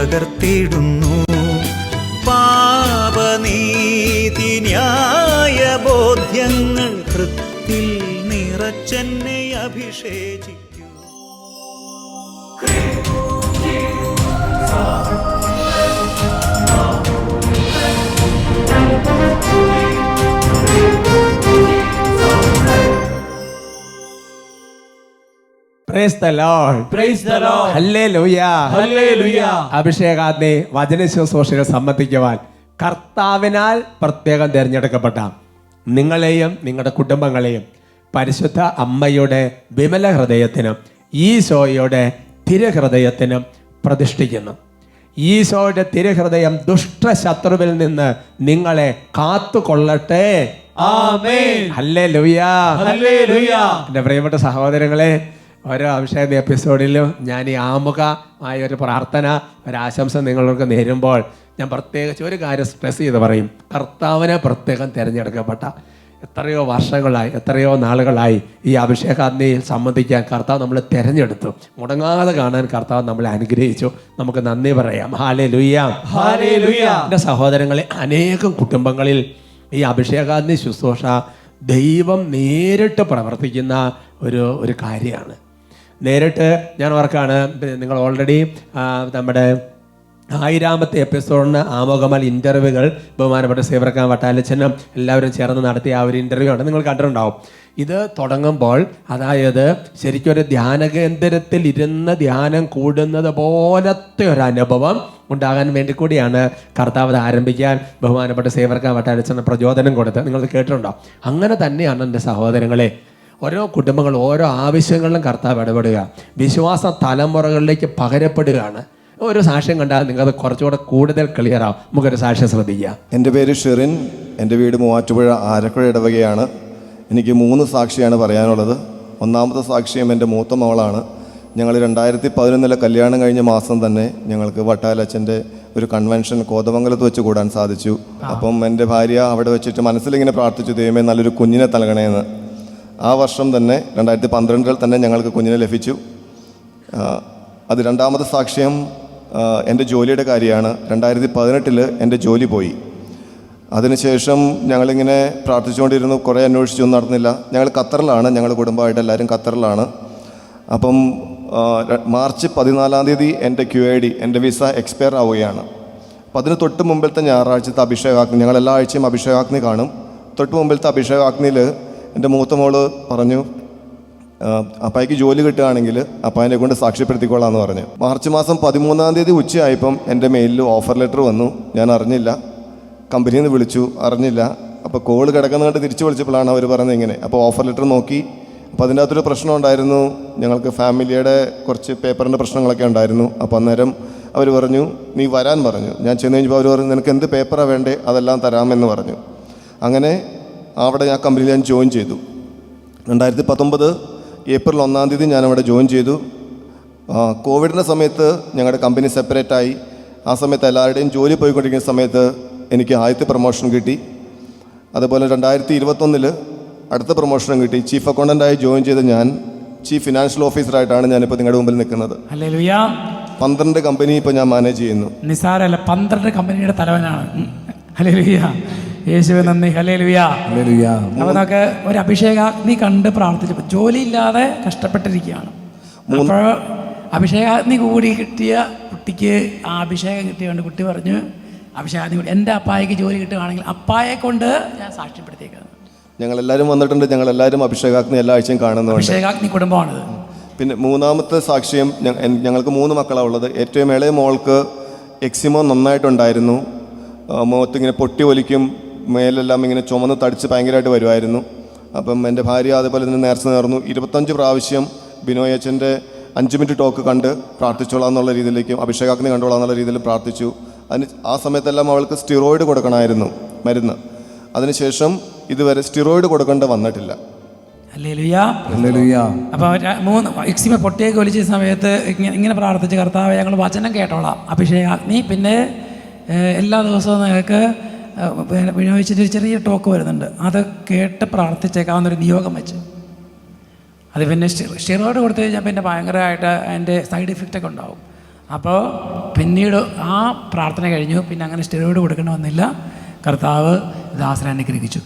തകർത്തിടുന്നു. Praise the Lord praise Lord hallelujah hallelujah അഭിഷേകാഗ്നി വചന ശുശ്രൂഷകൾ സംബന്ധിക്കുവാൻ കർത്താവിനാൽ പ്രത്യേകം തിരഞ്ഞെടുക്കപ്പെട്ട നിങ്ങളെയും നിങ്ങളുടെ കുടുംബങ്ങളെയും പരിശുദ്ധ അമ്മയുടെ വിമല ഹൃദയത്തിനും ഈശോയുടെ തിരുഹൃദയത്തിനും പ്രതിഷ്ഠിക്കുന്നു. ഈശോയുടെ തിരുഹൃദയം ദുഷ്ടശത്രുവിൽ നിന്ന് നിങ്ങളെ കാത്തുകൊള്ളട്ടെ. എന്റെ പ്രിയപ്പെട്ട സഹോദരങ്ങളെ ഓരോ അഭിഷേക എപ്പിസോഡിലും ഞാൻ ഈ ആമുഖമായ ഒരു പ്രാർത്ഥന ഒരാശംസ നിങ്ങൾക്ക് നേരുമ്പോൾ ഞാൻ പ്രത്യേകിച്ച് ഒരു കാര്യം സ്ട്രെസ് ചെയ്ത് പറയും. കർത്താവിനെ പ്രത്യേകം തിരഞ്ഞെടുക്കപ്പെട്ട എത്രയോ വർഷങ്ങളായി എത്രയോ നാളുകളായി ഈ അഭിഷേകാഗ്നിയിൽ സംബന്ധിക്കാൻ കർത്താവ് നമ്മൾ തിരഞ്ഞെടുത്തു. മുടങ്ങാതെ കാണാൻ കർത്താവ് നമ്മളെ അനുഗ്രഹിച്ചു. നമുക്ക് നന്ദി പറയാം. ഹാലേ ലുയ്യാം ഹല്ലേലൂയ. എന്റെ സഹോദരങ്ങളെ അനേകം കുടുംബങ്ങളിൽ ഈ അഭിഷേകാഗ്നി ശുശ്രൂഷ ദൈവം നേരിട്ട് പ്രവർത്തിക്കുന്ന ഒരു ഒരു കാര്യമാണ്. നേരിട്ട് ഞാൻ ഓർക്കാണ് നിങ്ങൾ ഓൾറെഡി നമ്മുടെ ആയിരാമത്തെ എപ്പിസോഡിന് ആമുഖമൽ ഇന്റർവ്യൂകൾ ബഹുമാനപ്പെട്ട സേവർക്കാൻ വട്ടാലച്ചനും എല്ലാവരും ചേർന്ന് നടത്തിയ ആ ഒരു ഇന്റർവ്യൂ ആണ്. നിങ്ങൾ കണ്ടിട്ടുണ്ടാവും. ഇത് തുടങ്ങുമ്പോൾ അതായത് ശരിക്കും ഒരു ധ്യാന കേന്ദ്രത്തിൽ ഇരുന്ന് ധ്യാനം കൂടുന്നത് പോലത്തെ ഒരു അനുഭവം ഉണ്ടാകാൻ വേണ്ടി കൂടിയാണ് കർത്താവ് ആരംഭിക്കാൻ ബഹുമാനപ്പെട്ട സേവർക്കാൻ വട്ടാലച്ചന് പ്രചോദനം കൊടുത്ത് നിങ്ങൾ കേട്ടിട്ടുണ്ടോ? അങ്ങനെ തന്നെയാണ് എന്റെ സഹോദരങ്ങളെ ഓരോ കുടുംബങ്ങൾ ഓരോ ആവശ്യങ്ങളിലും കർത്താവ് ഇടപെടുക. വിശ്വാസ തലമുറകളിലേക്ക് പകരപ്പെടുകയാണ്. ഒരു സാക്ഷ്യം കണ്ടാൽ നിങ്ങൾക്ക് കുറച്ചുകൂടെ കൂടുതൽ ക്ലിയർ ആവും. നമുക്കൊരു സാക്ഷ്യം ശ്രദ്ധിക്കാം എന്റെ പേര് ഷെറിൻ. എന്റെ വീട് മൂവാറ്റുപുഴ ആരക്കുഴ ഇടവകയാണ്. എനിക്ക് മൂന്ന് സാക്ഷിയാണ് പറയാനുള്ളത്. ഒന്നാമത്തെ സാക്ഷ്യം എന്റെ മൂത്ത മകളാണ്. ഞങ്ങൾ രണ്ടായിരത്തി പതിനൊന്നിലെ കല്യാണം കഴിഞ്ഞ മാസം തന്നെ ഞങ്ങൾക്ക് വട്ടാലച്ചന്റെ ഒരു കൺവെൻഷൻ കോതമംഗലത്ത് വെച്ച് കൂടാൻ സാധിച്ചു. അപ്പം എന്റെ ഭാര്യ അവിടെ വെച്ചിട്ട് മനസ്സിലിങ്ങനെ പ്രാർത്ഥിച്ചു ദൈവമേ നല്ലൊരു കുഞ്ഞിനെ നൽകണേന്ന്. ആ വർഷം തന്നെ രണ്ടായിരത്തി പന്ത്രണ്ടിൽ തന്നെ ഞങ്ങൾക്ക് കുഞ്ഞിനെ ലഭിച്ചു. അത് രണ്ടാമത്തെ സാക്ഷ്യം എന്റെ ജോലിയുടെ കാര്യമാണ്. രണ്ടായിരത്തി പതിനെട്ടിൽ എന്റെ ജോലി പോയി. അതിനുശേഷം ഞങ്ങളിങ്ങനെ പ്രാർത്ഥിച്ചുകൊണ്ടിരുന്നു കുറേ അന്വേഷിച്ചൊന്നും നടന്നില്ല. ഞങ്ങൾ ഖത്തറിലാണ് ഞങ്ങൾ കുടുംബമായിട്ട് എല്ലാവരും ഖത്തറിലാണ്. അപ്പം മാർച്ച് പതിനാലാം തീയതി എന്റെ ക്യു ഐ ഡി എന്റെ വിസ എക്സ്പയർ ആവുകയാണ്. അപ്പം അതിന് തൊട്ട് മുമ്പിലത്തെ ഞായറാഴ്ചത്തെ അഭിഷേകാഗ്നി ഞങ്ങൾ എല്ലാ ആഴ്ചയും അഭിഷേകാഗ്നി കാണും. തൊട്ട് മുമ്പിലത്തെ അഭിഷേകാഗ്നിയിൽ എന്റെ മൂത്ത മോൾ പറഞ്ഞു അപ്പായിക്ക് ജോലി കിട്ടുകയാണെങ്കിൽ അപ്പായനെ കൊണ്ട് സാക്ഷ്യപ്പെടുത്തിക്കോളാന്ന് പറഞ്ഞു. മാർച്ച് മാസം പതിമൂന്നാം തീയതി ഉച്ചയായപ്പം എന്റെ മെയിലിൽ ഓഫർ ലെറ്റർ വന്നു. ഞാൻ അറിഞ്ഞില്ല. കമ്പനിയിൽ നിന്ന് വിളിച്ചു അറിഞ്ഞില്ല. അപ്പോൾ കോൾ കിടക്കുന്ന കണ്ട് തിരിച്ചു വിളിച്ചപ്പോഴാണ് അവർ പറഞ്ഞത് ഇങ്ങനെ. അപ്പോൾ ഓഫർ ലെറ്റർ നോക്കി. അപ്പോൾ അതിന്റെ അകത്തൊരു പ്രശ്നം ഉണ്ടായിരുന്നു. ഞങ്ങൾക്ക് ഫാമിലിയുടെ കുറച്ച് പേപ്പറിന്റെ പ്രശ്നങ്ങളൊക്കെ ഉണ്ടായിരുന്നു. അപ്പോൾ അന്നേരം അവർ പറഞ്ഞു നീ വരാൻ പറഞ്ഞു. ഞാൻ ചെന്ന് കഴിഞ്ഞപ്പോൾ അവർ പറഞ്ഞു നിനക്ക് എന്ത് പേപ്പറാണ് വേണ്ടേ? അതെല്ലാം തരാമെന്ന് പറഞ്ഞു. അങ്ങനെ അവിടെ ഞാൻ കമ്പനിയിൽ ഞാൻ ജോയിൻ ചെയ്തു. രണ്ടായിരത്തി പത്തൊമ്പത് ഏപ്രിൽ ഒന്നാം തീയതി ഞാൻ അവിടെ ജോയിൻ ചെയ്തു. ആ, കോവിഡിന്റെ സമയത്ത് ഞങ്ങളുടെ കമ്പനി സെപ്പറേറ്റ് ആയി. ആ സമയത്ത് എല്ലാവരുടെയും ജോലി പോയിക്കൊണ്ടിരിക്കുന്ന സമയത്ത് എനിക്ക് ആദ്യത്തെ പ്രൊമോഷൻ കിട്ടി. അതുപോലെ രണ്ടായിരത്തി ഇരുപത്തൊന്നിൽ അടുത്ത പ്രൊമോഷനും കിട്ടി. ചീഫ് അക്കൗണ്ടന്റായി ജോയിൻ ചെയ്ത ഞാൻ ചീഫ് ഫിനാൻഷ്യൽ ഓഫീസറായിട്ടാണ് ഞാനിപ്പോൾ നിങ്ങളുടെ മുമ്പിൽ നിൽക്കുന്നത്. പന്ത്രണ്ട് കമ്പനി ഇപ്പോൾ ഞാൻ മാനേജ് ചെയ്യുന്നു. നിസാരല്ല പന്ത്രണ്ട് കമ്പനിയുടെ തലവനാണ്. യേശുവെ നന്ദി. ഹലേലുയ അപ്പൊ നമുക്ക് ഒരു അഭിഷേകാഗ്നി കണ്ട് പ്രാർത്ഥിച്ചു ജോലിയില്ലാതെ കഷ്ടപ്പെട്ടിരിക്കുകയാണ്. അപ്പോൾ അഭിഷേകാഗ്നി കൂടി കിട്ടിയ കുട്ടിക്ക് ആ അഭിഷേകം കിട്ടിയതുകൊണ്ട് കുട്ടി പറഞ്ഞു അഭിഷേകാഗ്നി കൂടി എന്റെ അപ്പായക്ക് ജോലി കിട്ടുകയാണെങ്കിൽ അപ്പായെ കൊണ്ട് ഞാൻ സാക്ഷ്യപ്പെടുത്തിയേക്കാണ് ഞങ്ങളെല്ലാവരും വന്നിട്ടുണ്ട്. ഞങ്ങൾ ഞങ്ങളെല്ലാവരും അഭിഷേകാഗ്നി എല്ലാ ആഴ്ചയും കാണുന്നു അഭിഷേകാഗ്നി കുടുംബമാണിത് പിന്നെ മൂന്നാമത്തെ സാക്ഷ്യം ഞങ്ങൾക്ക് മൂന്ന് മക്കളാണ് ഉള്ളത്. ഏറ്റവും ഇളയ മോൾക്ക് എക്സിമോ നന്നായിട്ടുണ്ടായിരുന്നു. ആ, മുഖത്ത് ഇങ്ങനെ പൊട്ടി ഒലിക്കും. മേലെല്ലാം ഇങ്ങനെ ചുമന്ന് തടിച്ച് ഭയങ്കരമായിട്ട് വരുമായിരുന്നു അപ്പം എന്റെ ഭാര്യ അതേപോലെ തന്നെ നേർച്ച നേർന്നു. ഇരുപത്തഞ്ച് പ്രാവശ്യം ബിനോയ് അച്ഛന്റെ അഞ്ച് മിനിറ്റ് ടോക്ക് കണ്ട് പ്രാർത്ഥിച്ചോളാം എന്നുള്ള രീതിയിലേക്കും അഭിഷേകാഗ്നി കണ്ടോളാം എന്നുള്ള രീതിയിൽ പ്രാർത്ഥിച്ചു. അതിന് ആ സമയത്തെല്ലാം അവൾക്ക് സ്റ്റിറോയിഡ് കൊടുക്കണമായിരുന്നു മരുന്ന്. അതിനുശേഷം ഇതുവരെ സ്റ്റിറോയിഡ് കൊടുക്കേണ്ട വന്നിട്ടില്ല. അപ്പോൾ മൂന്ന് പൊട്ടിയൊക്കെ ഒലിച്ച സമയത്ത് ഇങ്ങനെ ഇങ്ങനെ പ്രാർത്ഥിച്ച് കർത്താവ് ഞങ്ങൾ വചനം കേട്ടോളാം. അഭിഷേകാഗ്നി. പിന്നെ എല്ലാ ദിവസവും പിന്നെ വിനിയോഗിച്ചിട്ട് ഒരു ചെറിയ ടോക്ക് വരുന്നുണ്ട്. അത് കേട്ട് പ്രാർത്ഥിച്ചേക്കാവുന്നൊരു നിയോഗം വെച്ച്. അത് പിന്നെ സ്റ്റിറോയിഡ് കൊടുത്തു കഴിഞ്ഞാൽ പിന്നെ ഭയങ്കരമായിട്ട് അതിന്റെ സൈഡ് ഇഫക്റ്റ് ഒക്കെ ഉണ്ടാവും. അപ്പോൾ പിന്നീട് ആ പ്രാർത്ഥന കഴിഞ്ഞു. പിന്നെ അങ്ങനെ സ്റ്റിറോയിഡ് കൊടുക്കണമെന്നില്ല. കർത്താവ് ദാസനെ അനുഗ്രഹിച്ചു.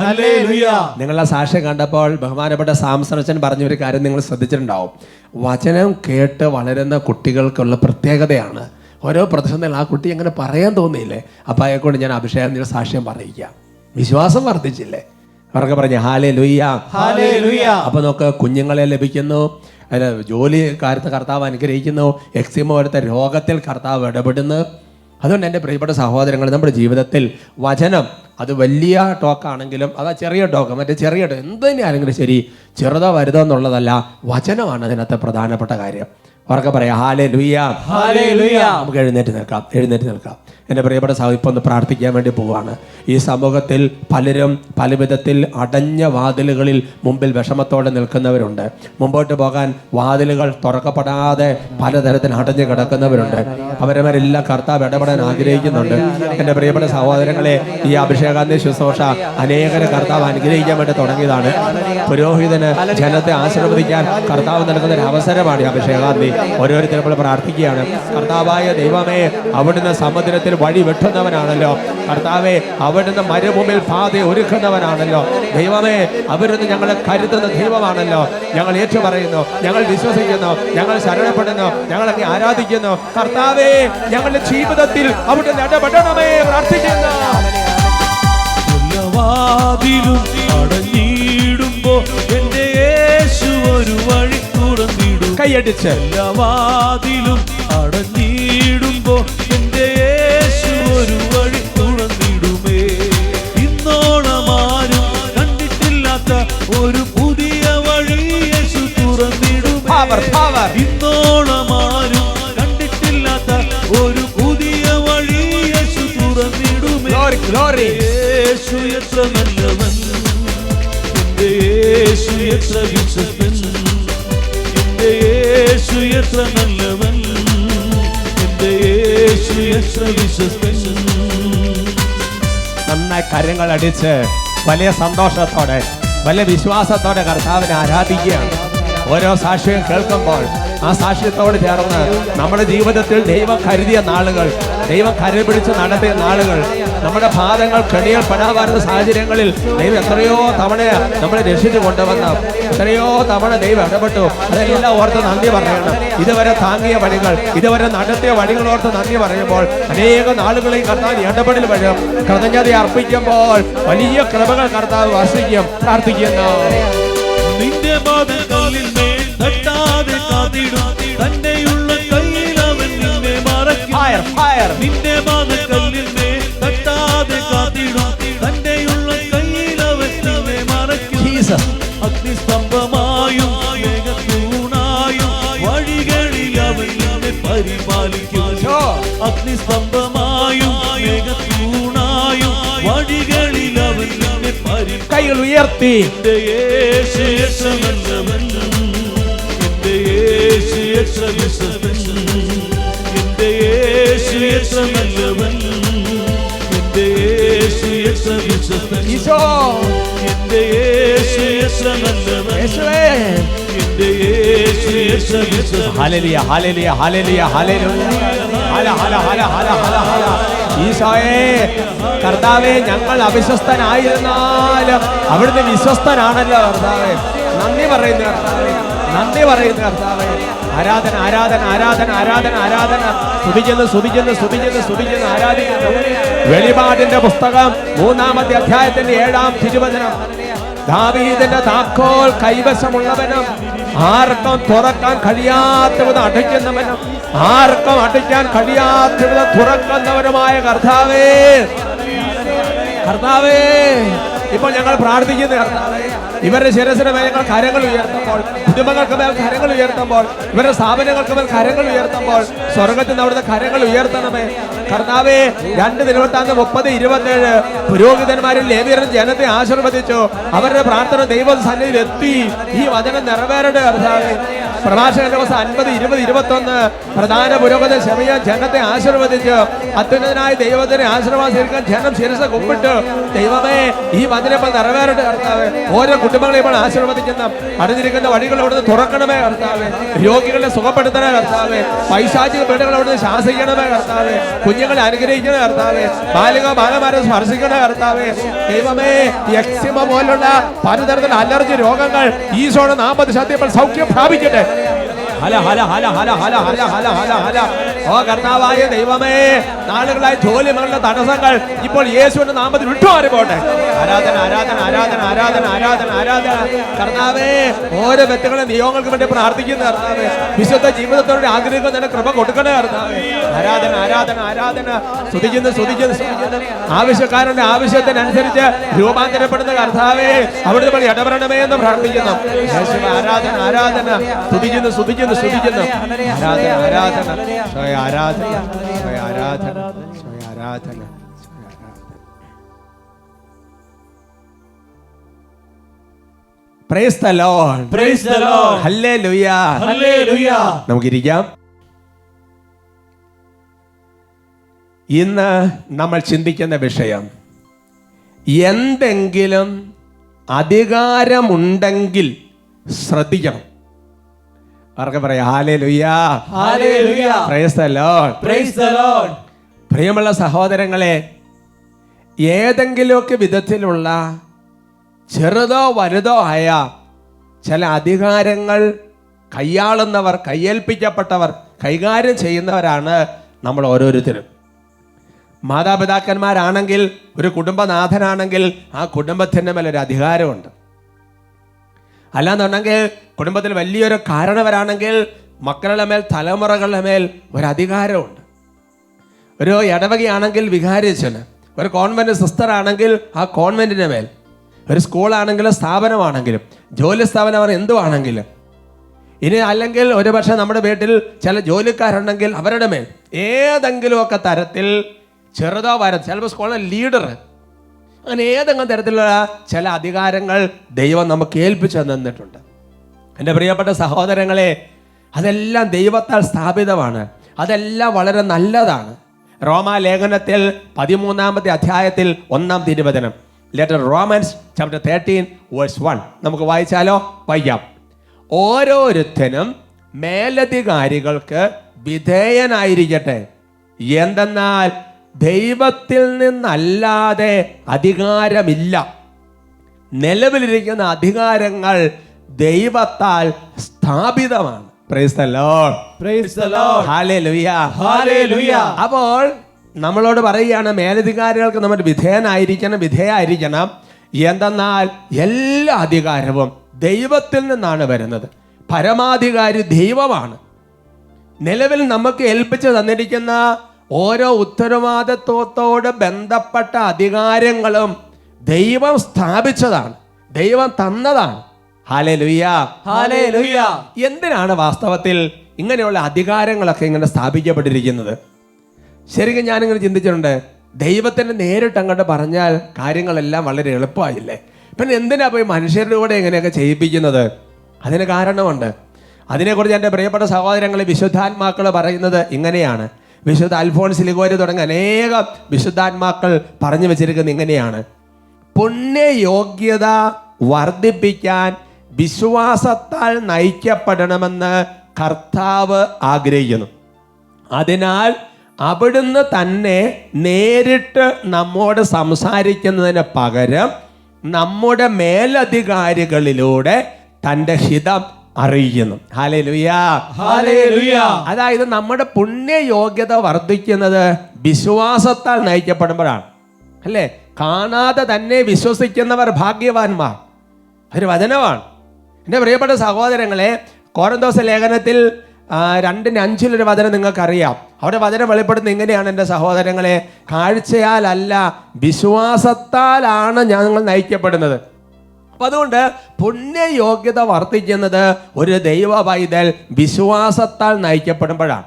Hallelujah. നിങ്ങളുടെ സാക്ഷ്യം കണ്ടപ്പോൾ ബഹുമാനപ്പെട്ട സാംസനച്ചൻ പറഞ്ഞ ഒരു കാര്യം നിങ്ങൾ ശ്രദ്ധിച്ചിട്ടുണ്ടാവും. വചനം കേട്ട് വളരുന്ന കുട്ടികൾക്കുള്ള പ്രത്യേകതയാണ്. ഓരോ പ്രതിസന്ധികൾ ആ കുട്ടി അങ്ങനെ പറയാൻ തോന്നിയില്ലേ? അപ്പം അയാൾക്കൊണ്ട് ഞാൻ അഭിഷേകത്തിന്റെ സാക്ഷ്യം പറയിക്കാം. വിശ്വാസം വർദ്ധിച്ചില്ലേ? അവർക്ക് പറഞ്ഞു ഹാലേ ലുയ്യ. അപ്പൊ നമുക്ക് കുഞ്ഞുങ്ങളെ ലഭിക്കുന്നു. അല്ല ജോലി കാര്യത്ത് കർത്താവ് അനുഗ്രഹിക്കുന്നു. എക്സിമ പോലത്തെ രോഗത്തിൽ കർത്താവ് ഇടപെടുന്നു. അതുകൊണ്ട് എന്റെ പ്രിയപ്പെട്ട സഹോദരങ്ങൾ നമ്മുടെ ജീവിതത്തിൽ വചനം അത് വലിയ ടോക്കാണെങ്കിലും അതാ ചെറിയ ടോക്ക് മറ്റേ ചെറിയ ടോക്ക് എന്ത് തന്നെയാണെങ്കിലും ശരി ചെറുതോ വലുതോ എന്നുള്ളതല്ല വചനമാണ് അതിനകത്ത് പ്രധാനപ്പെട്ട കാര്യം. അവർക്ക് പറയാം. ഹാലേ ലുയ്യ. നമുക്ക് എഴുന്നേറ്റ് നിൽക്കാം. എഴുന്നേറ്റ് നിൽക്കാം. എന്റെ പ്രിയപ്പെട്ട സഹ ഇപ്പം ഒന്ന് പ്രാർത്ഥിക്കാൻ വേണ്ടി പോവാണ്. ഈ സമൂഹത്തിൽ പലരും പല വിധത്തിൽ അടഞ്ഞ വാതിലുകളിൽ മുമ്പിൽ വിഷമത്തോടെ നിൽക്കുന്നവരുണ്ട്. മുമ്പോട്ട് പോകാൻ വാതിലുകൾ തുറക്കപ്പെടാതെ പലതരത്തിൽ അടഞ്ഞു കിടക്കുന്നവരുണ്ട്. അവരവരെല്ലാം കർത്താവ് ഇടപെടാൻ ആഗ്രഹിക്കുന്നുണ്ട്. എന്റെ പ്രിയപ്പെട്ട സഹോദരങ്ങളെ ഈ അഭിഷേകാന്തി ശുശ്രൂഷ അനേകരെ കർത്താവ് അനുഗ്രഹിക്കാൻ വേണ്ടി തുടങ്ങിയതാണ്. പുരോഹിതന് ജനത്തെ ആശീർവദിക്കാൻ കർത്താവ് നൽകുന്ന ഒരു അവസരമാണ് ഈ അഭിഷേകാന്തി. ഓരോരുത്തരും പ്രാർത്ഥിക്കുകയാണ്. കർത്താവായ ദൈവമേ അവിടുന്ന് സമുദ്രത്തിൽ വഴി വെട്ടുന്നവനാണല്ലോ. കർത്താവെ അവിടുന്ന് മരുഭൂമിയിൽ പാത ഒരുക്കുന്നവനാണല്ലോ. ദൈവമേ അവിടുന്ന് ഞങ്ങളെ കരുതുന്ന ദൈവമാണല്ലോ. ഞങ്ങൾ ഏറ്റുപറയുന്നു ഞങ്ങൾ വിശ്വസിക്കുന്നു ഞങ്ങൾ ശരണപ്പെടുന്നു ഞങ്ങൾ അങ്ങ് ആരാധിക്കുന്നു. കർത്താവേ ഞങ്ങളുടെ ജീവിതത്തിൽ അവിടുന്ന് ഇടപെടണമേ പ്രാർത്ഥിക്കുന്നു. വാതിലും അടഞ്ഞിടുമ്പോ എന്റെ യേശു ഒരു വഴി തുറന്നിടും. കൈയടിച്ച്. എല്ലാ വാതിലും അടഞ്ഞിടുമ്പോ ഒരു വഴി തുറന്നിടുമേ. ഇന്നോളം ആരും കണ്ടിട്ടില്ലാത്ത ഒരു പുതിയ വഴി യേശു തുറന്നിടുമേ. ഇന്നോളം ആരും കണ്ടിട്ടില്ലാത്ത ഒരു പുതിയ വഴി യേശു തുറന്നിടുമേ. യേശു എത്ര നല്ലവൻ. എന്റെ യേശു എത്ര വിശുദ്ധൻ. എന്റെ യേശു എത്ര നല്ലവൻ നന്നായി കരങ്ങൾ അടിച്ച് വലിയ സന്തോഷത്തോടെ വലിയ വിശ്വാസത്തോടെ കർത്താവിനെ ആരാധിക്കുകയാണ്. ഓരോ സാക്ഷ്യം കേൾക്കുമ്പോൾ ആ സാക്ഷ്യത്തോട് ചേർന്ന് നമ്മുടെ ജീവിതത്തിൽ ദൈവം കരുതിയ നാളുകൾ ദൈവം കരുപിടിച്ച് നടത്തിയ നാളുകൾ നമ്മുടെ പാദങ്ങൾ കെണികൾ പെടാവാറുന്ന സാഹചര്യങ്ങളിൽ ദൈവം എത്രയോ തവണ നമ്മളെ രക്ഷിച്ചു കൊണ്ടുവന്ന എത്രയോ തവണ ദൈവം ഇടപെട്ടു. അതെല്ലാം ഓർത്ത് നന്ദി പറയണം. ഇതുവരെ താങ്ങിയ വഴികൾ ഇതുവരെ നടത്തിയ വഴികൾ ഓർത്ത് നന്ദി പറയുമ്പോൾ അനേക നാളുകളിൽ കർത്താവ് ഇടപെടൽ വരും. കൃതജ്ഞത അർപ്പിക്കുമ്പോൾ വലിയ കൃപകൾ കർത്താവ് വർഷിക്കും പ്രാർത്ഥിക്കുന്നു. നിന്റെ പാദങ്ങളിൽ മേൽ തട്ടാതെ കാത്തിടും. തന്നെയുള്ള കയ്യിൽ അവൻ നിന്നെ മറക്കും. നിന്റെ പാദക്കല്ലിൽ അഗ്നിസ്തംഭമായും മേഘത്തൂണായും വഴികളിൽ അവൻ നമ്മെ പരി കൈകൾ ഉയർത്തി. എന്റെ യേശു നല്ലവൻ എന്റെ യേശു എന്റെ എന്റെ ഈശോ. എന്റെ യേശുവേ. ഈശോയെ കർത്താവെ ഞങ്ങൾ അവിശ്വസ്തനായിരുന്നാലും അവിടുന്ന് വിശ്വസ്തനാണല്ലോ കർത്താവെ. നന്ദി പറയുന്നു കർത്താവെ. നന്ദി പറയുന്നു കർത്താവെ. ആരാധന ആരാധന ആരാധന ആരാധന ആരാധന. സ്തുതിക്കുന്നു സ്തുതിക്കുന്നു സ്തുതിക്കുന്നു സ്തുതിക്കുന്നു ആരാധിക്കുന്നു. വെളിപാടിന്റെ പുസ്തകം മൂന്നാമത്തെ അധ്യായത്തിന്റെ ഏഴാം തിരുവചനം. ദാവീദിന്റെ താക്കോൽ കൈവശമുള്ളവനും ആർക്കും തുറക്കാൻ കഴിയാത്ത വിധം അടയ്ക്കുന്നവനും ആർക്കും അടയ്ക്കാൻ കഴിയാത്ത വിധം തുറക്കുന്നവനുമായ കർത്താവേ. കർത്താവേ ഇപ്പോൾ ഞങ്ങൾ പ്രാർത്ഥിക്കുന്നു കർത്താവേ. ഇവരുടെ ശിരസിന് മേൽ ഞങ്ങൾ കരങ്ങൾ ഉയർത്തുമ്പോൾ കുടുംബങ്ങൾക്ക് മേൽ കരങ്ങൾ ഉയർത്തുമ്പോൾ ഇവരുടെ സ്ഥാപനങ്ങൾക്ക് മേൽ കരങ്ങൾ ഉയർത്തുമ്പോൾ സ്വർഗത്തിൽ നിന്ന് അവിടുത്തെ കരങ്ങൾ ഉയർത്തണമേ. കർത്താവേ രണ്ട് ഇരുപത്താന്ന് മുപ്പത് ഇരുപത്തേഴ് പുരോഹിതന്മാരിൽ ലേവിയർ ജനത്തെ ആശീർവദിച്ചു. അവരുടെ പ്രാർത്ഥന ദൈവ സന്നിധിയിൽ എത്തി. ഈ വചനം നിറവേറട്ടെ കർത്താവേ. പ്രഭാഷക ദിവസം അൻപത് ഇരുപത് ഇരുപത്തൊന്ന് പ്രധാന പുരോഗതി ശമയ ജനത്തെ ആശീർവദിച്ച് അത്യുന്നതനായ ദൈവത്തിനെ ആശീർവാദിക്കാൻ ജനം ശിരസ കുമ്പിട്ട് ദൈവമേ ഈ വചനപ്പോൾ നിറവേറട്ടെ കർത്താവ്. ഓരോ കുടുംബങ്ങളെ ഇപ്പോൾ ആശീർവദിക്കുന്ന അടഞ്ഞിരിക്കുന്ന വഴികൾ അവിടുന്ന് തുറക്കണമേ കർത്താവ്. രോഗികളെ സുഖപ്പെടുത്തണേ കർത്താവ്. പൈശാചിക പീഡകൾ അവിടുന്ന് ശാസിക്കണമേ കർത്താവ്. കുഞ്ഞുങ്ങളെ അനുഗ്രഹിക്കണേ കർത്താവ്. ബാലിക ബാലമാരെ സ്പർശിക്കണേ കർത്താവ്. ദൈവമേ എക്സിമ പോലുള്ള പലതരത്തിലുള്ള അലർജി രോഗങ്ങൾ ഈശോയുടെ നാമത്തിൽ സത്യപ്പോൾ സൗഖ്യം പ്രാപിക്കട്ടെ. Iya. ഹല ഹല ഹല ഹല ഹല ഹല ഹല ഹല ഹല. ഓ കർത്താവായ ദൈവമേ നാളുകളായി ജോലി മകളുടെ തടസ്സങ്ങൾ ഇപ്പോൾ യേശുവിന്റെ നാമത്തിൽ വിട്ടുമാറി പോട്ടെ. ആരാധന ആരാധന ആരാധന ആരാധന ആരാധന ആരാധന. കർത്താവേ ഓരോ വ്യക്തികളും നിയോഗങ്ങൾക്ക് വേണ്ടി പ്രാർത്ഥിക്കുന്ന കർത്താവേ. വിശുദ്ധ ജീവിതത്തോടെ ആഗ്രഹിക്കുന്ന കൃപ കൊടുക്കണേ കർത്താവേ. ആരാധന ആരാധന ആരാധന. സ്തുതിക്കുന്നു സ്തുതിക്കുന്നു സ്തുതിക്കുന്നു. ആവശ്യക്കാരന്റെ ആവശ്യത്തിനനുസരിച്ച് രൂപാന്തരപ്പെടുന്ന കർത്താവേ അവിടുന്ന് ഇടപെടണമേ എന്ന് പ്രാർത്ഥിക്കുന്നു. ആരാധന ആരാധന. സ്തുതിക്കുന്നു സ്തുതിക്കുന്നു. സ്തുതിക്കുന്നു ആരാധന ആരാധന. സ്വയ ആരാധന സ്വയ ആരാധന സ്വയ ആരാധന സ്വയ ആരാധന. Price the Lord Lord. Hallelujah Hallelujah. നമുക്കിരിക്കാം. ഇന്ന് നമ്മൾ ചിന്തിക്കുന്ന വിഷയം എന്തെങ്കിലും അധികാരമുണ്ടെങ്കിൽ ശ്രദ്ധിക്കണം. ആർക്കെ പറയാം? Hallelujah Hallelujah. Praise the Lord Praise the Lord. പ്രിയമുള്ള സഹോദരങ്ങളെ ഏതെങ്കിലുമൊക്കെ വിധത്തിലുള്ള ചെറുതോ വലുതോ ആയ ചില അധികാരങ്ങൾ കൈയാളുന്നവർ കയ്യേൽപ്പിക്കപ്പെട്ടവർ കൈകാര്യം ചെയ്യുന്നവരാണ് നമ്മൾ ഓരോരുത്തരും. മാതാപിതാക്കന്മാരാണെങ്കിൽ ഒരു കുടുംബനാഥനാണെങ്കിൽ ആ കുടുംബത്തിന്റെ മേലൊരു ഒരു അധികാരമുണ്ട്. അല്ലാന്നുണ്ടെങ്കിൽ കുടുംബത്തിൽ വലിയൊരു കാരണവരാണെങ്കിൽ മക്കളുടെ മേൽ തലമുറകളുടെ മേൽ ഒരു അധികാരമുണ്ട്. ഒരു ഇടവകയാണെങ്കിൽ വികാരിച്ചന് ഒരു കോൺവെന്റ് സിസ്റ്റർ ആണെങ്കിൽ ആ കോൺവെന്റിന്റെ മേൽ ഒരു സ്കൂളാണെങ്കിലും സ്ഥാപനമാണെങ്കിലും ജോലി സ്ഥാപനം എന്തുവാണെങ്കിലും. ഇനി അല്ലെങ്കിൽ ഒരുപക്ഷെ നമ്മുടെ വീട്ടിൽ ചില ജോലിക്കാരുണ്ടെങ്കിൽ അവരുടെ മേൽ ഏതെങ്കിലുമൊക്കെ തരത്തിൽ ചെറുതോ വരും ചിലപ്പോൾ സ്കൂളിലെ ലീഡർ അങ്ങനെ ഏതെങ്കിലും തരത്തിലുള്ള ചില അധികാരങ്ങൾ ദൈവം നമുക്ക് ഏൽപ്പിച്ചു തന്നിട്ടുണ്ട്. എന്റെ പ്രിയപ്പെട്ട സഹോദരങ്ങളെ അതെല്ലാം ദൈവത്താൽ സ്ഥാപിതമാണ്. അതെല്ലാം വളരെ നല്ലതാണ്. റോമാലേഖനത്തിൽ പതിമൂന്നാമത്തെ അധ്യായത്തിൽ ഒന്നാം തിരുവചനം. Letter Romans chapter thirteen verse one നമുക്ക് വായിച്ചാലോ? വയ്യാം ഓരോരുത്തനും മേലധികാരികൾക്ക് വിധേയനായിരിക്കട്ടെ. എന്തെന്നാൽ ദൈവത്തിൽ നിന്നല്ലാതെ അധികാരമില്ല. നിലവിലിരിക്കുന്ന അധികാരങ്ങൾ ദൈവത്താൽ സ്ഥാപിതമാണ്. അപ്പോൾ നമ്മളോട് പറയുകയാണ് മേലധികാരികൾക്ക് നമ്മൾ വിധേയനായിരിക്കണം വിധേയായിരിക്കണം. എന്തെന്നാൽ എല്ലാ അധികാരവും ദൈവത്തിൽ നിന്നാണ് വരുന്നത്. പരമാധികാരി ദൈവമാണ്. നിലവിൽ നമുക്ക് ഏൽപ്പിച്ചു തന്നിരിക്കുന്ന ഓരോ ഉത്തരവാദിത്വത്തോട് ബന്ധപ്പെട്ട അധികാരങ്ങളും ദൈവം സ്ഥാപിച്ചതാണ്. ദൈവം തന്നതാണ്. ഹാലേ. എന്തിനാണ് വാസ്തവത്തിൽ ഇങ്ങനെയുള്ള അധികാരങ്ങളൊക്കെ ഇങ്ങനെ സ്ഥാപിക്കപ്പെട്ടിരിക്കുന്നത്? ശരിക്കും ഞാനിങ്ങനെ ചിന്തിച്ചിട്ടുണ്ട്. ദൈവത്തിന് നേരിട്ട് അങ്ങോട്ട് പറഞ്ഞാൽ കാര്യങ്ങളെല്ലാം വളരെ എളുപ്പമായില്ലേ? പിന്നെ എന്തിനാ പോയി മനുഷ്യരുടെ കൂടെ ഇങ്ങനെയൊക്കെ ചെയ്യിപ്പിക്കുന്നത്? അതിന് കാരണമുണ്ട്. അതിനെക്കുറിച്ച് എന്റെ പ്രിയപ്പെട്ട സഹോദരങ്ങളെ വിശുദ്ധാത്മാക്കൾ പറയുന്നത് ഇങ്ങനെയാണ്. വിശുദ്ധ അൽഫോൺസ് ലിഗോര് തുടങ്ങിയ അനേകം വിശുദ്ധാത്മാക്കൾ പറഞ്ഞു വെച്ചിരിക്കുന്നത് ഇങ്ങനെയാണ്. പുണ്യയോഗ്യത വർദ്ധിപ്പിക്കാൻ വിശ്വാസത്താൽ നയിക്കപ്പെടണമെന്ന് കർത്താവ് ആഗ്രഹിക്കുന്നു. അതിനാൽ അവിടുന്ന് തന്നെ നേരിട്ട് നമ്മോട് സംസാരിക്കുന്നതിന് പകരം നമ്മുടെ മേലധികാരികളിലൂടെ തന്റെ ഹിതം ഹല്ലേലൂയ അതായത് നമ്മുടെ പുണ്യ യോഗ്യത വർദ്ധിക്കുന്നത് വിശ്വാസത്താൽ നയിക്കപ്പെടുമ്പോഴാണ്. അല്ലേ? കാണാതെ തന്നെ വിശ്വസിക്കുന്നവർ ഭാഗ്യവാന്മാർ. ഒരു വചനമാണ്. എന്റെ പ്രിയപ്പെട്ട സഹോദരങ്ങളെ കോരന്തോസ ലേഖനത്തിൽ രണ്ടിന് അഞ്ചിലൊരു വചനം നിങ്ങൾക്കറിയാം. അവിടെ വചനം വെളിപ്പെടുത്തുന്നത് ഇങ്ങനെയാണ് എന്റെ സഹോദരങ്ങളെ കാഴ്ചയാലല്ല വിശ്വാസത്താലാണ് ഞങ്ങൾ നയിക്കപ്പെടുന്നത്. അപ്പൊ അതുകൊണ്ട് പുണ്യയോഗ്യത വർദ്ധിക്കുന്നത് ഒരു ദൈവ പൈതൽ വിശ്വാസത്താൽ നയിക്കപ്പെടുമ്പോഴാണ്.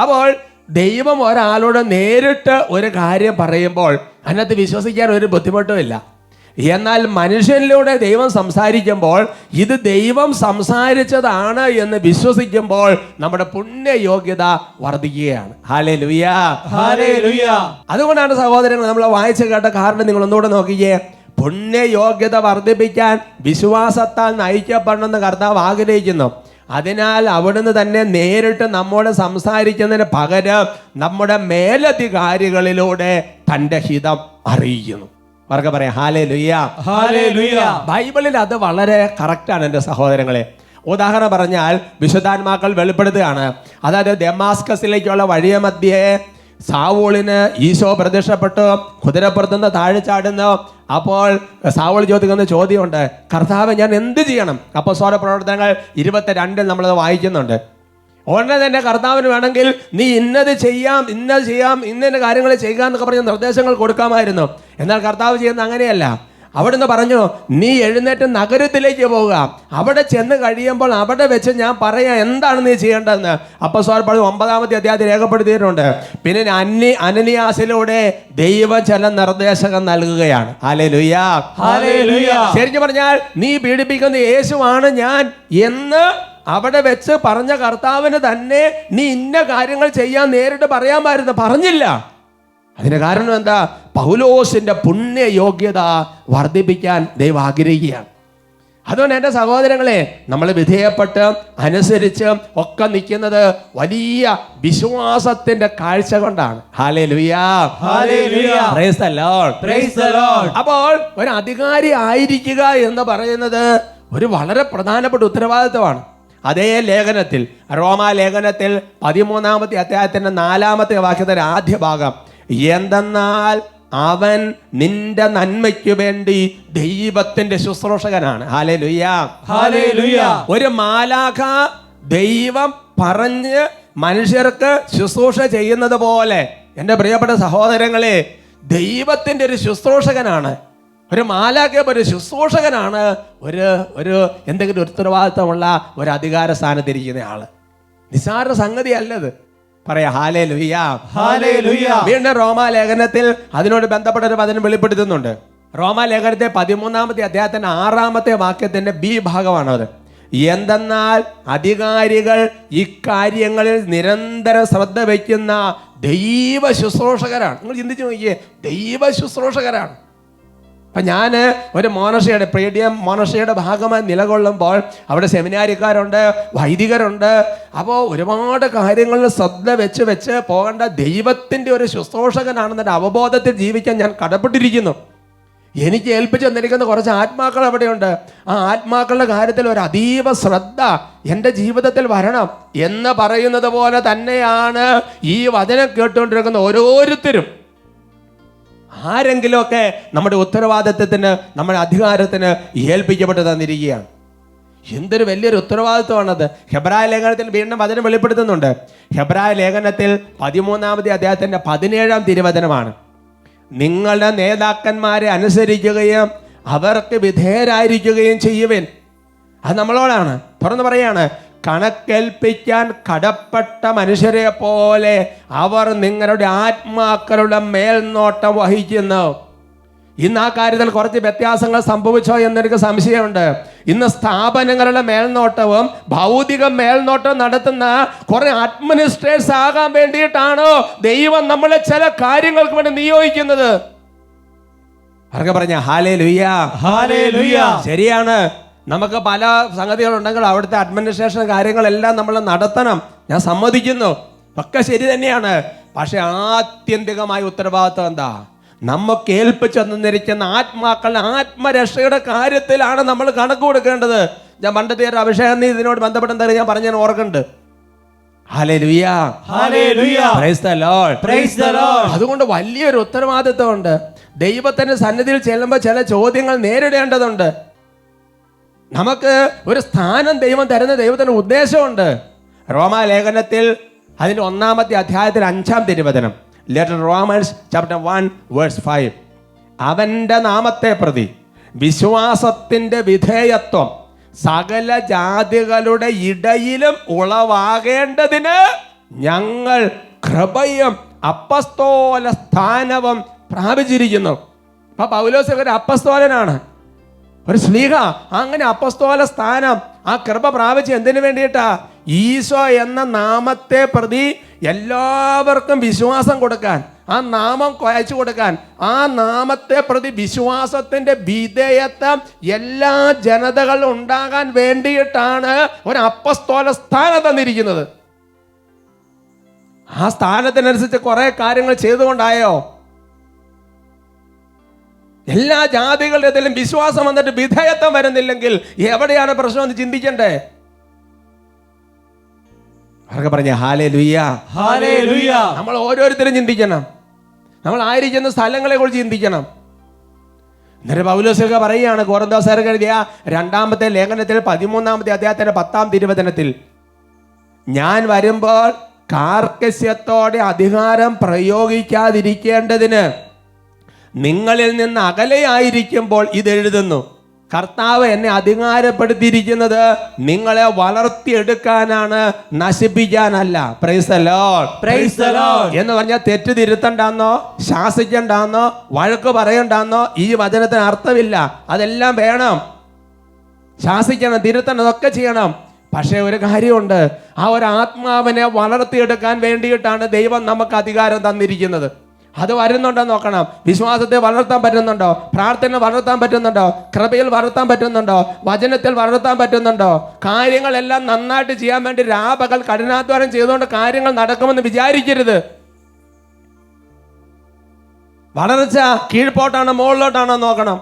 അപ്പോൾ ദൈവം ഒരാളോട് നേരിട്ട് ഒരു കാര്യം പറയുമ്പോൾ അതിനകത്ത് വിശ്വസിക്കാൻ ഒരു ബുദ്ധിമുട്ടുമില്ല എന്നാൽ മനുഷ്യനിലൂടെ ദൈവം സംസാരിക്കുമ്പോൾ ഇത് ദൈവം സംസാരിച്ചതാണ് എന്ന് വിശ്വസിക്കുമ്പോൾ നമ്മുടെ പുണ്യയോഗ്യത വർദ്ധിക്കുകയാണ്. ഹാലേ ലുയാ ഹല്ലേലൂയ. അതുകൊണ്ടാണ് സഹോദരങ്ങൾ നമ്മൾ വായിച്ചു കേട്ട കാരണം നിങ്ങൾ ഒന്നുകൂടെ നോക്കിയേ പുണ്യയോഗ്യത വർദ്ധിപ്പിക്കാൻ വിശ്വാസത്താൽ നയിക്കപ്പെടണമെന്ന് കർത്താവ് ആഗ്രഹിക്കുന്നു. അതിനാൽ അവിടുന്ന് തന്നെ നേരിട്ട് നമ്മോട് സംസാരിക്കുന്നതിന് പകരം നമ്മുടെ മേലധികാരികളിലൂടെ തന്റെ ഹിതം അറിയിക്കുന്നു അവർക്ക് പറയാം ഹാലേ ലുയ്യ ഹല്ലേലൂയ ബൈബിളിൽ അത് വളരെ കറക്റ്റാണ് എന്റെ സഹോദരങ്ങളെ. ഉദാഹരണം പറഞ്ഞാൽ വിശുദ്ധാത്മാക്കൾ വെളിപ്പെടുത്തുകയാണ്. അതായത് ഡെമാസ്കസിലേക്കുള്ള വഴിയ മധ്യേ സാവൂളിന് ഈശോ പ്രത്യക്ഷപ്പെട്ടു കുതിരപ്പുറത്തുനിന്ന് താഴെ ചാടുന്നു അപ്പോൾ സാവൾ ചോദിക്കുന്ന ചോദ്യമുണ്ട്. കർത്താവ് ഞാൻ എന്ത് ചെയ്യണം? അപ്പോൾ സ്വര പ്രവർത്തനങ്ങൾ ഇരുപത്തിരണ്ടിൽ നമ്മളത് വായിക്കുന്നുണ്ട്. ഉടനെ തന്നെ കർത്താവിന് വേണമെങ്കിൽ നീ ഇന്നത് ചെയ്യാം ഇന്നത് ചെയ്യാം ഇന്ന കാര്യങ്ങൾ ചെയ്യുക എന്നൊക്കെ പറഞ്ഞ് നിർദ്ദേശങ്ങൾ കൊടുക്കാമായിരുന്നു. എന്നാൽ കർത്താവ് ചെയ്യുന്നത് അങ്ങനെയല്ല. അവിടുന്ന് പറഞ്ഞു നീ എഴുന്നേറ്റ് നഗരത്തിലേക്ക് പോവുക. അവിടെ ചെന്ന് കഴിയുമ്പോൾ അവിടെ വെച്ച് ഞാൻ പറയാം എന്താണ് നീ ചെയ്യേണ്ടതെന്ന്. അപ്പോൾ സാർ പറഞ്ഞു ഒമ്പതാമത്തെ അധ്യായത്തിൽ രേഖപ്പെടുത്തിയിട്ടുണ്ട്. പിന്നെ അന്യ അനനിയാസിലൂടെ ദൈവം ചില നിർദ്ദേശകം നൽകുകയാണ്. ശരിക്കും പറഞ്ഞാൽ നീ പീഡിപ്പിക്കുന്ന യേശുവാണ് ഞാൻ എന്ന് അവിടെ വെച്ച് പറഞ്ഞ കർത്താവിന് തന്നെ നീ ഇന്ന കാര്യങ്ങൾ ചെയ്യാൻ നേരിട്ട് പറയാൻ പറയാമായിരുന്നു. പറഞ്ഞില്ല. അതിന് കാരണം എന്താ? പൗലോസിന്റെ പുണ്യയോഗ്യത വർദ്ധിപ്പിക്കാൻ ദൈവം ആഗ്രഹിക്കുകയാണ്. അതുകൊണ്ട് എന്റെ സഹോദരങ്ങളെ നമ്മൾ വിധേയപ്പെട്ട് അനുസരിച്ച് ഒക്കെ നിൽക്കുന്നത് വലിയ വിശ്വാസത്തിന്റെ കാഴ്ച കൊണ്ടാണ്. അപ്പോൾ ഒരു അധികാരി ആയിരിക്കുക എന്ന് പറയുന്നത് ഒരു വളരെ പ്രധാനപ്പെട്ട ഉത്തരവാദിത്വമാണ്. അതേ ലേഖനത്തിൽ റോമാ ലേഖനത്തിൽ പതിമൂന്നാമത്തെ അധ്യായത്തിന്റെ നാലാമത്തെ വാക്യത്തിന്റെ ആദ്യ ഭാഗം എന്തെന്നാൽ അവൻ നിന്റെ നന്മയ്ക്ക് വേണ്ടി ദൈവത്തിന്റെ ശുശ്രൂഷകനാണ്. ഹാലേ ലുയ്യാ ഒരു മാലാഖ ദൈവം പറഞ്ഞ് മനുഷ്യർക്ക് ശുശ്രൂഷ ചെയ്യുന്നത് പോലെ. എന്റെ പ്രിയപ്പെട്ട സഹോദരങ്ങളെ ദൈവത്തിന്റെ ഒരു ശുശ്രൂഷകനാണ്. ഒരു മാലാഖ ഒരു ശുശ്രൂഷകനാണ്. ഒരു ഒരു എന്തെങ്കിലും ഉത്തരവാദിത്തമുള്ള ഒരു അധികാര സ്ഥാനത്തിരിക്കുന്ന ആൾ. നിസാര സംഗതി അല്ലത് പറയാ ഹാലേ ലുയ്യാ ഹല്ലേലൂയ വീണ്ടും റോമാലേഖനത്തിൽ അതിനോട് ബന്ധപ്പെട്ട ഒരു വചനം വെളിപ്പെടുത്തുന്നുണ്ട്. റോമാലേഖനത്തെ പതിമൂന്നാമത്തെ അദ്ദേഹത്തിന്റെ ആറാമത്തെ വാക്യത്തിന്റെ ബി ഭാഗമാണ് അത് എന്തെന്നാൽ അധികാരികൾ ഇക്കാര്യങ്ങളിൽ നിരന്തര ശ്രദ്ധ വയ്ക്കുന്ന ദൈവ ശുശ്രൂഷകരാണ്. നിങ്ങൾ ചിന്തിച്ചു നോക്കിയേ ദൈവ ശുശ്രൂഷകരാണ്. അപ്പം ഞാൻ ഒരു മോനഷയുടെ പ്രീഡിയം മോനഷയുടെ ഭാഗമായി നിലകൊള്ളുമ്പോൾ അവിടെ സെമിനാരിക്കാരുണ്ട് വൈദികരുണ്ട്. അപ്പോൾ ഒരുപാട് കാര്യങ്ങളിൽ ശ്രദ്ധ വെച്ച് വെച്ച് പോകേണ്ട ദൈവത്തിന്റെ ഒരു ശുശ്രൂഷകനാണെന്നൊരു അവബോധത്തിൽ ജീവിക്കാൻ ഞാൻ കടപ്പെട്ടിരിക്കുന്നു. എനിക്ക് ഏൽപ്പിച്ചു തന്നിരിക്കുന്ന കുറച്ച് ആത്മാക്കൾ അവിടെയുണ്ട്. ആ ആത്മാക്കളുടെ കാര്യത്തിൽ ഒരു അതീവ ശ്രദ്ധ എന്റെ ജീവിതത്തിൽ വരണം എന്ന് പറയുന്നത് പോലെ തന്നെയാണ് ഈ വചനം കേട്ടുകൊണ്ടിരിക്കുന്ന ഓരോരുത്തരും. ആരെങ്കിലുമൊക്കെ നമ്മുടെ ഉത്തരവാദിത്വത്തിന് നമ്മുടെ അധികാരത്തിന് ഏൽപ്പിക്കപ്പെട്ട് തന്നിരിക്കുകയാണ്. എന്തൊരു വലിയൊരു ഉത്തരവാദിത്വമാണത്. ഹെബ്രായ ലേഖനത്തിൽ വീണ്ടും വചനം വെളിപ്പെടുത്തുന്നുണ്ട്. ഹെബ്രായ ലേഖനത്തിൽ പതിമൂന്നാമത്തെ അദ്ദേഹത്തിന്റെ പതിനേഴാം തിരുവചനമാണ്. നിങ്ങളുടെ നേതാക്കന്മാരെ അനുസരിക്കുകയും അവർക്ക് വിധേയരായിരിക്കുകയും ചെയ്യുവൻ. അത് നമ്മളോടാണ്. തുറന്നു പറയാണ്. കണക്കേൽപ്പിക്കാൻ കടപ്പെട്ട മനുഷ്യരെ പോലെ അവർ നിങ്ങളുടെ ആത്മാക്കളുടെ മേൽനോട്ടം വഹിക്കുന്നു. ഇന്ന് ആ കാര്യത്തിൽ കുറച്ച് വ്യത്യാസങ്ങൾ സംഭവിച്ചോ എന്നെനിക്ക് സംശയമുണ്ട്. ഇന്ന് സ്ഥാപനങ്ങളുടെ മേൽനോട്ടവും ഭൗതിക മേൽനോട്ടം നടത്തുന്ന കുറെ അഡ്മിനിസ്ട്രേറ്റ്സ് ആകാൻ വേണ്ടിയിട്ടാണോ ദൈവം നമ്മളെ ചില കാര്യങ്ങൾക്ക് വേണ്ടി നിയോഗിക്കുന്നത്? അവർക്ക് പറഞ്ഞ? ഹാലേ ലുയ്യ ഹല്ലേലൂയ. ശരിയാണ്. നമുക്ക് പല സംഗതികളുണ്ടെങ്കിൽ അവിടുത്തെ അഡ്മിനിസ്ട്രേഷൻ കാര്യങ്ങളെല്ലാം നമ്മൾ നടത്തണം. ഞാൻ സമ്മതിക്കുന്നു. ഒക്കെ ശരി തന്നെയാണ്. പക്ഷെ ആത്യന്തികമായ ഉത്തരവാദിത്വം എന്താ? നമുക്ക് ഏൽപ്പിച്ചു തന്നിരിക്കുന്ന ആത്മാക്കളുടെ ആത്മരക്ഷയുടെ കാര്യത്തിലാണ് നമ്മൾ കണക്ക് കൊടുക്കേണ്ടത്. ഞാൻ പണ്ടത്തെ ഒരു അഭിഷേകം നീ ഇതിനോട് ബന്ധപ്പെട്ടെന്താ ഞാൻ പറഞ്ഞു ഓർക്കുന്നുണ്ട്. Hallelujah. Hallelujah. Praise the Lord. Praise the Lord. അതുകൊണ്ട് വലിയൊരു ഉത്തരവാദിത്വമുണ്ട്. ദൈവത്തിന്റെ സന്നിധിയിൽ ചെല്ലുമ്പോൾ ചില ചോദ്യങ്ങൾ നേരിടേണ്ടതുണ്ട്. നമുക്ക് ഒരു സ്ഥാനം ദൈവം തരുന്ന ദൈവത്തിന് ഉദ്ദേശമുണ്ട്. റോമാലേഖനത്തിൽ അതിന്റെ ഒന്നാമത്തെ അധ്യായത്തിൽ അഞ്ചാം തിരുവചനം. Letter Romans chapter one verse five അവന്റെ നാമത്തെ പ്രതി വിശ്വാസത്തിന്റെ വിധേയത്വം സകല ജാതികളുടെ ഇടയിലും ഉളവാകേണ്ടതിന് ഞങ്ങൾ കൃപയും അപ്പസ്തോല സ്ഥാനവും പ്രാപിച്ചിരിക്കുന്നു. അപ്പൊ പൗലോസ് ഒരു അപ്പസ്തോലനാണ്. ഒരു സ്നേഹ അങ്ങനെ അപ്പസ്തോല സ്ഥാനം ആ കൃപ പ്രാപിച്ച് എന്തിനു വേണ്ടിയിട്ടാ? ഈശോ എന്ന നാമത്തെ പ്രതി എല്ലാവർക്കും വിശ്വാസം കൊടുക്കാൻ ആ നാമം അയച്ചു കൊടുക്കാൻ ആ നാമത്തെ പ്രതി വിശ്വാസത്തിന്റെ വിധേയത്വം എല്ലാ ജനതകളും ഉണ്ടാകാൻ വേണ്ടിയിട്ടാണ് ഒരു അപ്പസ്തോല സ്ഥാനം തന്നിരിക്കുന്നത്. ആ സ്ഥാനത്തിനനുസരിച്ച് കുറെ കാര്യങ്ങൾ ചെയ്തുകൊണ്ടായോ? എല്ലാ ജാതികളുടെ ഇതിലും വിശ്വാസം വന്നിട്ട് വിധേയത്വം വരുന്നില്ലെങ്കിൽ എവിടെയാണ് പ്രശ്നം എന്ന് ചിന്തിക്കണ്ടേ അവർക്ക് പറഞ്ഞ ഹാലേ ലുയ്യ ലുയ്യാ നമ്മൾ ഓരോരുത്തരും ചിന്തിക്കണം. നമ്മൾ ആയിരിക്കുന്ന സ്ഥലങ്ങളെ കുറിച്ച് ചിന്തിക്കണം. എന്നിട്ട് പൗലോസൊക്കെ പറയുകയാണ് കോറന്തോസാർക്ക് എഴുതിയ രണ്ടാമത്തെ ലേഖനത്തിൽ പതിമൂന്നാമത്തെ അദ്ദേഹത്തിന്റെ പത്താം തിരുവചനത്തിൽ ഞാൻ വരുമ്പോൾ കാർക്കശ്യത്തോടെ അധികാരം പ്രയോഗിക്കാതിരിക്കേണ്ടതിന് നിങ്ങളിൽ നിന്ന് അകലെയായിരിക്കുമ്പോൾ ഇതെഴുതുന്നു. കർത്താവ് എന്നെ അധികാരപ്പെടുത്തിയിരിക്കുന്നത് നിങ്ങളെ വളർത്തിയെടുക്കാനാണ് നശിപ്പിക്കാനല്ല. എന്ന് പറഞ്ഞാൽ തെറ്റ് തിരുത്തണ്ടാന്നോ ശാസിക്കണ്ടാന്നോ വഴക്ക് പറയണ്ടാന്നോ ഈ വചനത്തിന് അർത്ഥമില്ല. അതെല്ലാം വേണം. ശാസിക്കണം തിരുത്തണം അതൊക്കെ ചെയ്യണം. പക്ഷേ ഒരു കാര്യമുണ്ട്. ആ ഒരു ആത്മാവിനെ വളർത്തിയെടുക്കാൻ വേണ്ടിയിട്ടാണ് ദൈവം നമുക്ക് അധികാരം തന്നിരിക്കുന്നത്. അത് വരുന്നുണ്ടോ നോക്കണം. വിശ്വാസത്തെ വളർത്താൻ പറ്റുന്നുണ്ടോ? പ്രാർത്ഥന വളർത്താൻ പറ്റുന്നുണ്ടോ? കൃപയിൽ വളർത്താൻ പറ്റുന്നുണ്ടോ? വചനത്തിൽ വളർത്താൻ പറ്റുന്നുണ്ടോ? കാര്യങ്ങളെല്ലാം നന്നായിട്ട് ചെയ്യാൻ വേണ്ടി രാപകൽ കഠിനാധ്വാനം ചെയ്തുകൊണ്ട് കാര്യങ്ങൾ നടക്കുമെന്ന് വിചാരിക്കരുത്. വളർച്ച കീഴ്പോട്ടാണോ മുകളിലോട്ടാണോ നോക്കണം.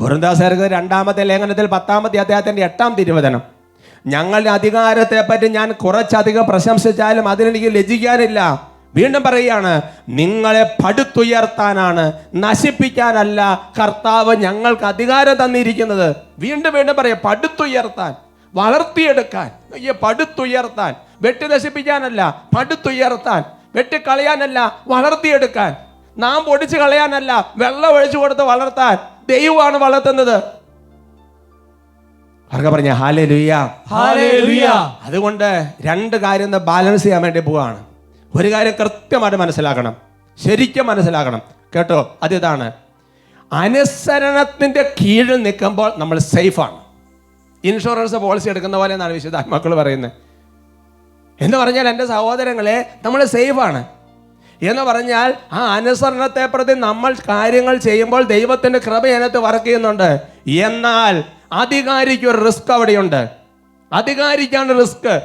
കുറുന്താസർക്ക് രണ്ടാമത്തെ ലേഖനത്തിൽ പത്താമത്തെ അദ്ദേഹത്തിന്റെ എട്ടാം തിരുവചനം. ഞങ്ങളുടെ അധികാരത്തെ പറ്റി ഞാൻ കുറച്ചധികം പ്രശംസിച്ചാലും അതിനെനിക്ക് ലജിക്കാനില്ല വീണ്ടും പറയുകയാണ് നിങ്ങളെ പടുത്തുയർത്താനാണ് നശിപ്പിക്കാനല്ല കർത്താവ് ഞങ്ങൾക്ക് അധികാരം തന്നിരിക്കുന്നത്. വീണ്ടും വീണ്ടും പറയാം പടുത്തുയർത്താൻ വളർത്തിയെടുക്കാൻ. ഈ പടുത്തുയർത്താൻ വെട്ടി നശിപ്പിക്കാനല്ല പടുത്തുയർത്താൻ വെട്ടിക്കളയാനല്ല വളർത്തിയെടുക്കാൻ. നാം പൊടിച്ചു കളയാനല്ല വെള്ളം ഒഴിച്ചു കൊടുത്ത് വളർത്താൻ ദൈവമാണ് വളർത്തുന്നത്. അവർക്ക് പറഞ്ഞ? ഹാലേ ലുയ്യ. അതുകൊണ്ട് രണ്ട് കാര്യം ബാലൻസ് ചെയ്യാൻ വേണ്ടി പോവാണ്. ഒരു കാര്യം കൃത്യമായിട്ട് മനസ്സിലാക്കണം. ശരിക്കും മനസ്സിലാക്കണം. കേട്ടോ? അതിതാണ് അനുസരണത്തിന്റെ കീഴിൽ നിൽക്കുമ്പോൾ നമ്മൾ സേഫാണ് ഇൻഷുറൻസ് പോളിസി എടുക്കുന്ന പോലെ എന്നാണ് വിശുദ്ധാത്മാക്കൾ പറയുന്നത്. എന്ന് പറഞ്ഞാൽ എന്റെ സഹോദരങ്ങളെ നമ്മൾ സേഫാണ് എന്ന് പറഞ്ഞാൽ ആ അനുസരണത്തെ പ്രതി നമ്മൾ കാര്യങ്ങൾ ചെയ്യുമ്പോൾ ദൈവത്തിന്റെ കൃപ അതിനകത്ത് വർക്ക് ചെയ്യുന്നുണ്ട്. എന്നാൽ അധികാരിക്ക് ഒരു റിസ്ക് അവിടെയുണ്ട്. അധികാരിക്കാണ് റിസ്ക്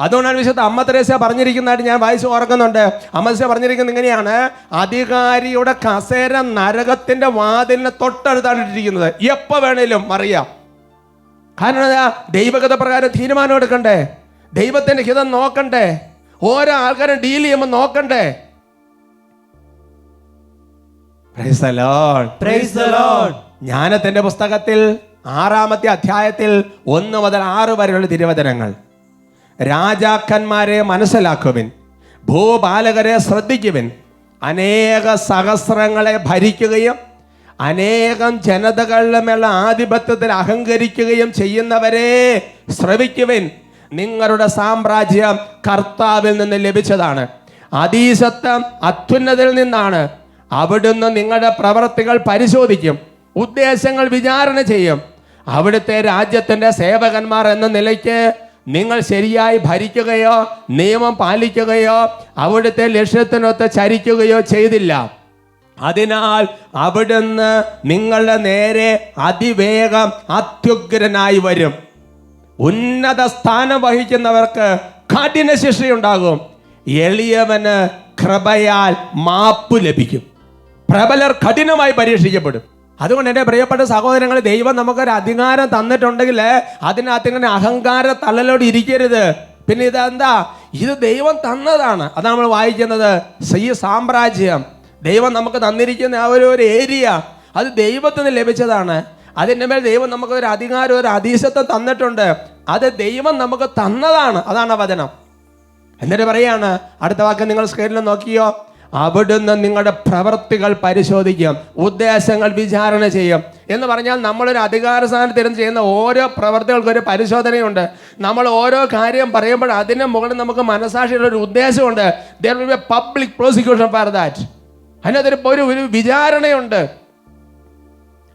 അതുകൊണ്ടാണ് വിശുദ്ധ അമ്മ തെരേസ പറഞ്ഞിരിക്കുന്നതായിട്ട് ഞാൻ വായിച്ചു ഓർക്കുന്നുണ്ട്. അമ്മ തെരേസ പറഞ്ഞിരിക്കുന്നത് ഇങ്ങനെയാണ് അധികാരിയുടെ കസേര നരകത്തിന്റെ വാതിലിന് തൊട്ടടുത്താണ് ഇട്ടിരിക്കുന്നത്. എപ്പോൾ വേണേലും അറിയാം കാരണം എന്താ? ദൈവകഥ പ്രകാരം തീരുമാനം എടുക്കണ്ടേ? ദൈവത്തിന്റെ ഹിതം നോക്കണ്ടേ? ഓരോ ആൾക്കാരും ഡീൽ ചെയ്യുമ്പോൾ നോക്കണ്ടേ. ജ്ഞാനത്തിന്റെ പുസ്തകത്തിൽ ആറാമത്തെ അധ്യായത്തിൽ ഒന്ന് മുതൽ ആറ് വരെയുള്ള തിരുവചനങ്ങൾ. രാജാക്കന്മാരെ മനസ്സിലാക്കുവിൻ ഭൂപാലകരെ ശ്രദ്ധിക്കുവിൻ അനേക സഹസ്രങ്ങളെ ഭരിക്കുകയും അനേകം ജനതകളുടെ മേലുള്ള ആധിപത്യത്തിൽ അഹങ്കരിക്കുകയും ചെയ്യുന്നവരെ ശ്രവിക്കുവിൻ. നിങ്ങളുടെ സാമ്രാജ്യം കർത്താവിൽ നിന്ന് ലഭിച്ചതാണ്. അതീശത്വം അത്യുന്നതിൽ നിന്നാണ്. അവിടുന്ന് നിങ്ങളുടെ പ്രവർത്തികൾ പരിശോധിക്കും ഉദ്ദേശങ്ങൾ വിചാരണ ചെയ്യും. അവിടുത്തെ രാജ്യത്തിന്റെ സേവകന്മാർ എന്ന നിലയ്ക്ക് നിങ്ങൾ ശരിയായി ഭരിക്കുകയോ നിയമം പാലിക്കുകയോ അവിടുത്തെ ലക്ഷ്യത്തിനൊത്ത് ചരിക്കുകയോ ചെയ്തില്ല. അതിനാൽ അവിടുന്ന് നിങ്ങളുടെ നേരെ അതിവേഗം അത്യുഗ്രനായി വരും. ഉന്നത സ്ഥാനം വഹിക്കുന്നവർക്ക് കഠിന ശിക്ഷയുണ്ടാകും. എളിയവന് കൃപയാൽ മാപ്പ് ലഭിക്കും. പ്രബലർ കഠിനമായി പരീക്ഷിക്കപ്പെടും. അതുകൊണ്ട് എന്റെ പ്രിയപ്പെട്ട സഹോദരങ്ങൾ ദൈവം നമുക്കൊരു അധികാരം തന്നിട്ടുണ്ടെങ്കിൽ അതിനകത്ത് ഇങ്ങനെ അഹങ്കാര തള്ളലോട് ഇരിക്കരുത്. പിന്നെ ഇതെന്താ? ഇത് ദൈവം തന്നതാണ്. അതാണ് നമ്മൾ വായിക്കുന്നത് ഈ സാമ്രാജ്യം. ദൈവം നമുക്ക് തന്നിരിക്കുന്ന ആ ഒരു ഒരു ഏരിയ അത് ദൈവത്തിന് ലഭിച്ചതാണ്. അതിന്റെ മേൽ ദൈവം നമുക്ക് ഒരു അധികാരം ഒരു അധീശത്വം തന്നിട്ടുണ്ട്. അത് ദൈവം നമുക്ക് തന്നതാണ്. അതാണ് വചനം. എന്നിട്ട് പറയാണ് അടുത്ത വാക്ക് നിങ്ങൾ സ്ക്രീനിൽ നോക്കിയോ? അവിടുന്ന് നിങ്ങളുടെ പ്രവർത്തികൾ പരിശോധിക്കും ഉദ്ദേശങ്ങൾ വിചാരണ ചെയ്യും. എന്ന് പറഞ്ഞാൽ നമ്മളൊരു അധികാര സ്ഥാനത്ത് ഇരുന്ന് ചെയ്യുന്ന ഓരോ പ്രവർത്തികൾക്കും ഒരു പരിശോധനയുണ്ട്. നമ്മൾ ഓരോ കാര്യം പറയുമ്പോൾ അതിന് മുകളിൽ നമുക്ക് മനസാക്ഷിയുള്ള ഒരു ഉദ്ദേശമുണ്ട്. There will be public prosecution for that അതിനകത്തൊരു ഒരു വിചാരണയുണ്ട്.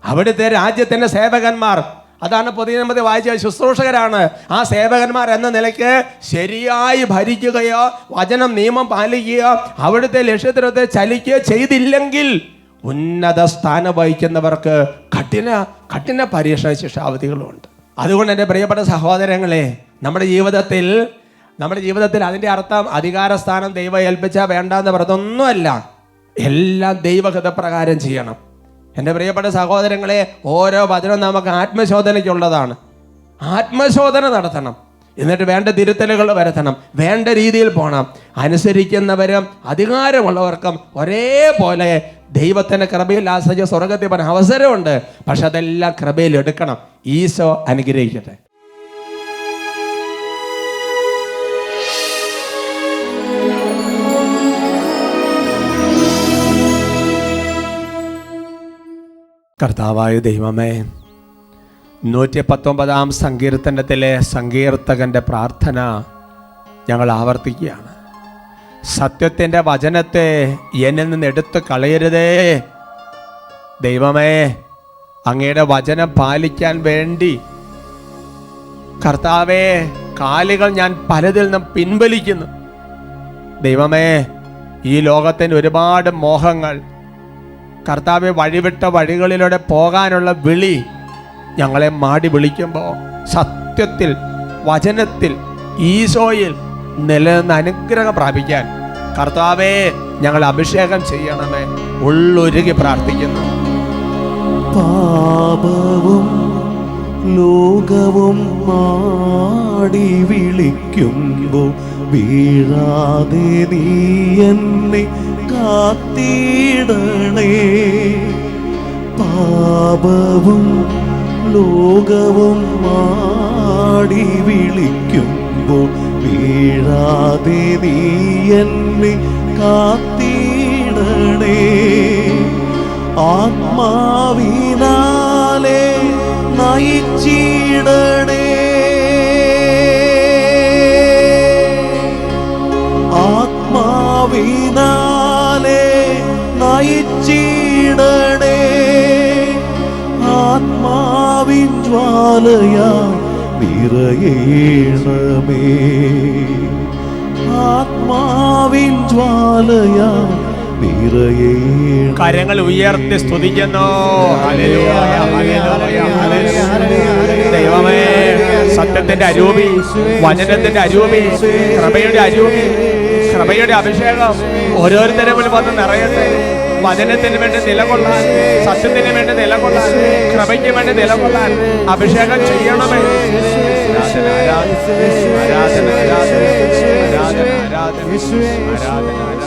അവിടുത്തെ രാജ്യത്തിന്റെ സേവകന്മാർ അതാണ് പുതിയ നിയമത്തിൽ വായിച്ച ശുശ്രൂഷകരാണ്. ആ സേവകന്മാർ എന്ന നിലയ്ക്ക് ശരിയായി ഭരിക്കുകയോ വചനം നിയമം പാലിക്കുകയോ അവിടുത്തെ ലക്ഷ്യത്തിനൊത്ത് ചലിക്കുകയോ ചെയ്തില്ലെങ്കിൽ ഉന്നത സ്ഥാനം വഹിക്കുന്നവർക്ക് കഠിന കഠിന പരീക്ഷ ശിക്ഷാവധികളുണ്ട് അതുകൊണ്ട് എന്റെ പ്രിയപ്പെട്ട സഹോദരങ്ങളെ നമ്മുടെ ജീവിതത്തിൽ നമ്മുടെ ജീവിതത്തിൽ അതിന്റെ അർത്ഥം അധികാര സ്ഥാനം ദൈവം ഏൽപ്പിച്ചാൽ വേണ്ടെന്ന് പറഞ്ഞതൊന്നുമല്ല. എല്ലാം ദൈവഹിതപ്രകാരം ചെയ്യണം. എന്റെ പ്രിയപ്പെട്ട സഹോദരങ്ങളെ ഓരോ വചനവും നമുക്ക് ആത്മശോധനയ്ക്കുള്ളതാണ്. ആത്മശോധന നടത്തണം. എന്നിട്ട് വേണ്ട തിരുത്തലുകൾ വരുത്തണം. വേണ്ട രീതിയിൽ പോകണം അനുസരിക്കുന്നവരും അധികാരമുള്ളവർക്കും ഒരേപോലെ ദൈവത്തിന്റെ കൃപയിൽ ആശ്രയിച്ച സ്വർഗത്തിൽ പോകാൻ അവസരമുണ്ട്. പക്ഷെ അതെല്ലാം കൃപയിൽ എടുക്കണം. ഈശോ അനുഗ്രഹിക്കട്ടെ. കർത്താവായ ദൈവമേ നൂറ്റി പത്തൊമ്പതാം സങ്കീർത്തനത്തിലെ സങ്കീർത്തകന്റെ പ്രാർത്ഥന ഞങ്ങൾ ആവർത്തിക്കുകയാണ്. സത്യത്തിന്റെ വചനത്തെ എന്നിൽ നിന്ന് എടുത്തു കളയരുതേ. ദൈവമേ അങ്ങയുടെ വചനം പാലിക്കാൻ വേണ്ടി കർത്താവേ കാലുകൾ ഞാൻ പലതിൽ നിന്നും പിൻവലിക്കുന്നു. ദൈവമേ ഈ ലോകത്തിന് ഒരുപാട് മോഹങ്ങൾ കർത്താവെ വഴിവിട്ട വഴികളിലൂടെ പോകാനുള്ള വിളി ഞങ്ങളെ മാടി വിളിക്കുമ്പോൾ സത്യത്തിൽ വചനത്തിൽ ഈശോയിൽ നിലനിന്ന് അനുഗ്രഹം പ്രാപിക്കാൻ കർത്താവേ ഞങ്ങൾ അഭിഷേകം ചെയ്യണമേ ഉള്ളൊരുകി പ്രാർത്ഥിക്കുന്നു. പാപവും ലോകവും മാടി വിളിക്കുമ്പോൾ വീഴാതെ നീ എന്നെ കാത്തിടണേ പാപവും ലോകവും മാടി വിളിക്കുമ്പോൾ വീഴാതെ നീ എന്നെ കാത്തിടണേ. ആത്മാവിനാലെ നയിച്ചിടണേ. ആത്മാവിനാലെ നയിച്ചിടണേ ആത്മാവിൻ ജ്വാലയാ നിറയേണമേ. ആത്മാവിൻ ജ്വാലയാ നിറയേണമേ. കരങ്ങൾ ഉയർത്തി സ്തുതിക്കുന്നു. ദൈവമേ സത്യത്തിന്റെ അരൂപി വചനത്തിന്റെ അരൂപി കൃപയുടെ അരൂപി കൃപയുടെ അഭിഷേകം ഓരോരുത്തരെ വന്ന് നിറയട്ടെ. വചനത്തിന് വേണ്ടി നിലകൊള്ളാൻ സത്യത്തിന് വേണ്ടി നിലകൊള്ളാൻ കൃപയ്ക്ക് വേണ്ടി നിലകൊള്ളാൻ അഭിഷേകം ചെയ്യണമേ. ആരാധന ആരാധന ആരാധന ആരാധന ആരാധന ആരാധന